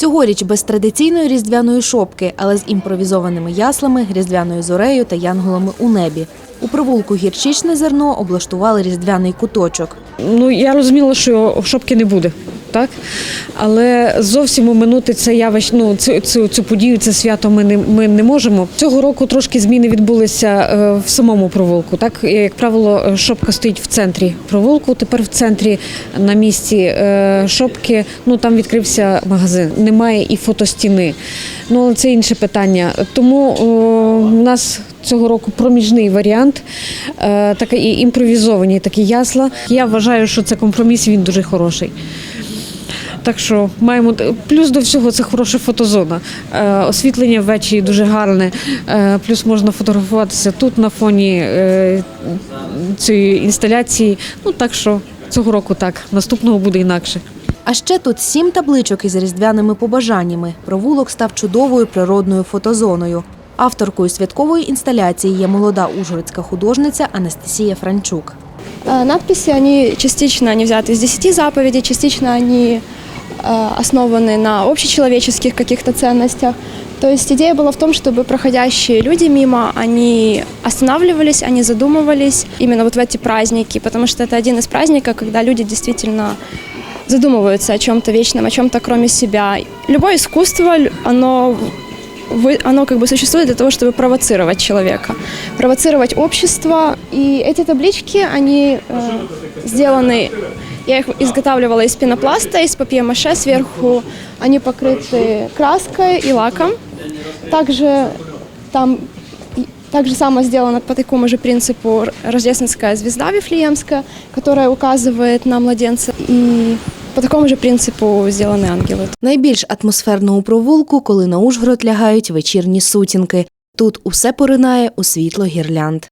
Цьогоріч без традиційної різдвяної шопки, але з імпровізованими яслами, різдвяною зорею та янголами у небі. У провулку гірчичне зерно облаштували різдвяний куточок. Ну я розуміла, що шопки не буде. Так, але зовсім оминути це явище, ну цю, цю, цю подію, це свято ми не ми не можемо. Цього року трошки зміни відбулися е, в самому провулку. Так, як правило, е, шопка стоїть в центрі провулку. Тепер в центрі на місці е, шопки. Ну там відкрився магазин. Немає і фотостіни. Ну але це інше питання. Тому у нас цього року проміжний варіант, і імпровізовані такі ясла. Я вважаю, що це компроміс. Він дуже хороший. Так що маємо плюс до всього це хороша фотозона. Е, освітлення ввечері дуже гарне. Е, плюс можна фотографуватися тут на фоні е, цієї інсталяції. Ну так що цього року так, наступного буде інакше. А ще тут сім табличок із різдвяними побажаннями. Провулок став чудовою природною фотозоною. Авторкою святкової інсталяції є молода ужгородська художниця Анастасія Франчук. Э, Надписи, они частично они взяты из десяти заповедей, частично они э, основаны на общечеловеческих каких-то ценностях. То есть идея была в том, чтобы проходящие люди мимо, они останавливались, они задумывались именно вот в эти праздники, потому что это один из праздников, когда люди действительно задумываются о чем-то вечном, о чем-то кроме себя. Любое искусство, оно оно как бы существует для того, чтобы провоцировать человека, провоцировать общество. И эти таблички, они э, сделаны, я их изготавливала из пенопласта, из папье-маше, сверху они покрыты краской и лаком. Также там и- так же само сделано по такому же принципу р- рождественская звезда Вифлеемская, которая указывает на младенца. И по такому же принципу сделаны ангелы. Найбільш атмосферно у провулку, коли на Ужгород лягають вечірні сутінки. Тут усе поринає у світло гірлянд.